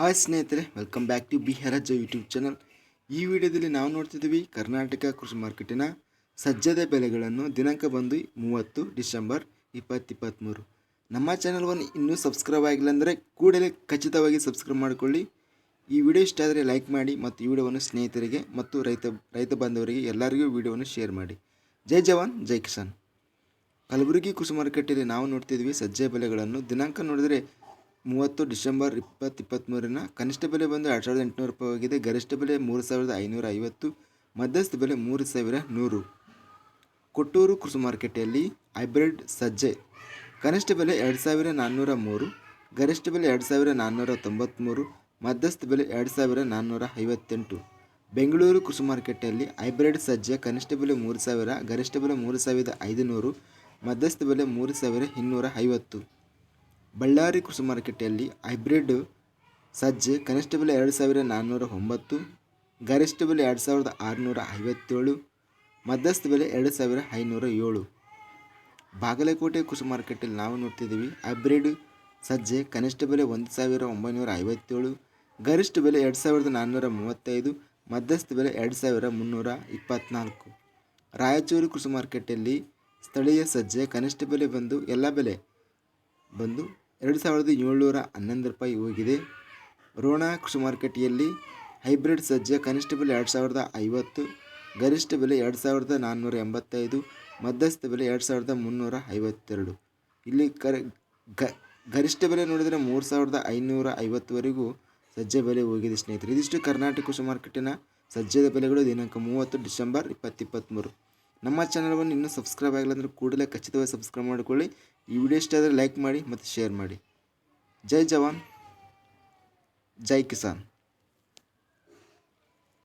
Hi ಸ್ನೇಹಿತರೆ welcome back to B ಬಿಹಾರಜ್ YouTube channel ಈ ವಿಡಿಯೋದಲ್ಲಿ ನಾವು ನೋಡ್ತಿದ್ದೀವಿ ಕರ್ನಾಟಕ ಕೃಷಿ ಮಾರ್ಕೆಟಿನ ಸಜ್ಜದ ಬೆಲೆಗಳನ್ನು ದಿನಾಂಕ ಬಂದು ಮೂವತ್ತು ಡಿಸೆಂಬರ್ ಇಪ್ಪತ್ತಿಪ್ಪತ್ತ್ಮೂರು ನಮ್ಮ ಚಾನಲ್ವನ್ನು ಇನ್ನೂ ಸಬ್ಸ್ಕ್ರೈಬ್ ಆಗಿಲ್ಲ ಅಂದರೆ ಕೂಡಲೇ ಖಚಿತವಾಗಿ ಸಬ್ಸ್ಕ್ರೈಬ್ ಮಾಡಿಕೊಳ್ಳಿ. ಈ ವಿಡಿಯೋ ಇಷ್ಟ ಆದರೆ ಲೈಕ್ ಮಾಡಿ ಮತ್ತು ಈ ವಿಡಿಯೋವನ್ನು ಸ್ನೇಹಿತರಿಗೆ ಮತ್ತು ರೈತ ರೈತ ಬಾಂಧವರಿಗೆ ಎಲ್ಲರಿಗೂ ವಿಡಿಯೋವನ್ನು ಶೇರ್ ಮಾಡಿ. ಜೈ ಜವಾನ್, ಜೈ ಕಿಸಾನ್. ಕಲಬುರಗಿ ಕೃಷಿ ಮಾರುಕಟ್ಟೆಯಲ್ಲಿ ನಾವು ನೋಡ್ತಿದ್ವಿ ಸಜ್ಜೆ ಬೆಲೆಗಳನ್ನು. ದಿನಾಂಕ ನೋಡಿದರೆ ಮೂವತ್ತು ಡಿಸೆಂಬರ್ ಇಪ್ಪತ್ತು ಇಪ್ಪತ್ತ್ಮೂರನ ಕನಿಷ್ಠ ಬೆಲೆ ಬಂದು ಎರಡು ಸಾವಿರದ ಎಂಟುನೂರು ರೂಪಾಯಿ ಹೋಗಿದೆ ಗರಿಷ್ಠ ಬೆಲೆ ಮೂರು ಸಾವಿರದ ಐನೂರ ಐವತ್ತು, ಮಧ್ಯಸ್ಥ ಬೆಲೆ ಮೂರು ಸಾವಿರ ನೂರು. ಕೊಟ್ಟೂರು ಕೃಷಿ ಮಾರುಕಟ್ಟೆಯಲ್ಲಿ ಹೈಬ್ರಿಡ್ ಸಜ್ಜೆ. ಕನಿಷ್ಠ ಬೆಲೆ ಎರಡು ಸಾವಿರ ನಾನ್ನೂರ ಮೂರು, ಗರಿಷ್ಠ ಬೆಲೆ ಎರಡು ಸಾವಿರ ನಾನ್ನೂರ ತೊಂಬತ್ತ್ಮೂರು ಮಧ್ಯಸ್ಥ ಬೆಲೆ ಎರಡು ಸಾವಿರ ನಾನ್ನೂರ ಐವತ್ತೆಂಟು. ಬೆಂಗಳೂರು ಕೃಷಿ ಮಾರುಕಟ್ಟೆಯಲ್ಲಿ ಹೈಬ್ರಿಡ್ ಸಜ್ಜೆ ಕನಿಷ್ಠ ಬೆಲೆ ಮೂರು ಸಾವಿರ, ಗರಿಷ್ಠ ಬೆಲೆ ಮೂರು ಸಾವಿರದ ಐದುನೂರು, ಮಧ್ಯಸ್ಥ ಬೆಲೆ ಮೂರು ಸಾವಿರ ಇನ್ನೂರ ಐವತ್ತು. ಬಳ್ಳಾರಿ ಕೃಷಿ ಮಾರುಕಟ್ಟೆಯಲ್ಲಿ ಹೈಬ್ರಿಡ್ ಸಜ್ಜೆ ಕನಿಷ್ಠ ಬೆಲೆ ಎರಡು ಸಾವಿರ ನಾನ್ನೂರ ಒಂಬತ್ತು, ಗರಿಷ್ಠ ಬೆಲೆ ಎರಡು ಸಾವಿರದ ಆರುನೂರ ಐವತ್ತೇಳು, ಮಧ್ಯಸ್ಥ ಬೆಲೆ ಎರಡು ಸಾವಿರ ಐನೂರ ಏಳು. ಬಾಗಲಕೋಟೆ ಕೃಷಿ ಮಾರುಕಟ್ಟೆಯಲ್ಲಿ ನಾವು ನೋಡ್ತಿದ್ದೀವಿ, ಹೈಬ್ರಿಡ್ ಸಜ್ಜೆ ಕನಿಷ್ಠ ಬೆಲೆ ಒಂದು ಸಾವಿರ ಒಂಬೈನೂರ ಐವತ್ತೇಳು, ಗರಿಷ್ಠ ಬೆಲೆ ಎರಡು ಸಾವಿರದ ನಾನ್ನೂರ ಮೂವತ್ತೈದು, ಮಧ್ಯಸ್ಥ ಬೆಲೆ ಎರಡು ಸಾವಿರ ಮುನ್ನೂರ ಇಪ್ಪತ್ತ್ನಾಲ್ಕು ರಾಯಚೂರು ಕೃಷಿ ಮಾರುಕಟ್ಟೆಯಲ್ಲಿ ಸ್ಥಳೀಯ ಸಜ್ಜೆ ಕನಿಷ್ಠ ಬೆಲೆ ಬಂದು, ಎಲ್ಲ ಬೆಲೆ ಬಂದು ಎರಡು ಸಾವಿರದ ಏಳ್ನೂರ ಹನ್ನೊಂದು ರೂಪಾಯಿ ಹೋಗಿದೆ. ರೋಣ ಕೃಷಿ ಮಾರುಕಟ್ಟೆಯಲ್ಲಿ ಹೈಬ್ರಿಡ್ ಸಜ್ಜೆ ಕನಿಷ್ಠ ಬೆಲೆ ಎರಡು ಸಾವಿರದ ಐವತ್ತು, ಗರಿಷ್ಠ ಬೆಲೆ ಎರಡು ಸಾವಿರದ ನಾನ್ನೂರ ಎಂಬತ್ತೈದು, ಮಧ್ಯಸ್ಥ ಬೆಲೆ ಎರಡು ಸಾವಿರದ ಮುನ್ನೂರ ಐವತ್ತೆರಡು. ಇಲ್ಲಿ ಕರೆ ಗರಿಷ್ಠ ಬೆಲೆ ನೋಡಿದರೆ ಮೂರು ಸಾವಿರದ ಐನೂರ ಐವತ್ತುವರೆಗೂ ಸಜ್ಜೆ ಬೆಲೆ ಹೋಗಿದೆ ಸ್ನೇಹಿತರೆ. ಇದಿಷ್ಟು ಕರ್ನಾಟಕ ಕೃಷಿ ಮಾರ್ಕೆಟಿನ ಸಜ್ಜದ ಬೆಲೆಗಳು ದಿನಾಂಕ ಮೂವತ್ತು ಡಿಸೆಂಬರ್ ಇಪ್ಪತ್ತಿಪ್ಪತ್ತ್ಮೂರು ನಮ್ಮ ಚಾನಲ್ವನ್ನು ಇನ್ನೂ ಸಬ್ಸ್ಕ್ರೈಬ್ ಆಗಿಲ್ಲ ಅಂದರೆ ಕೂಡಲೇ ಖಚಿತವಾಗಿ ಸಬ್ಸ್ಕ್ರೈಬ್ ಮಾಡಿಕೊಳ್ಳಿ. ಈ ವಿಡಿಯೋ ಇಷ್ಟ ಆದರೆ ಲೈಕ್ ಮಾಡಿ ಮತ್ತು ಶೇರ್ ಮಾಡಿ. ಜೈ ಜವಾನ್ ಜೈ ಕಿಸಾನ್.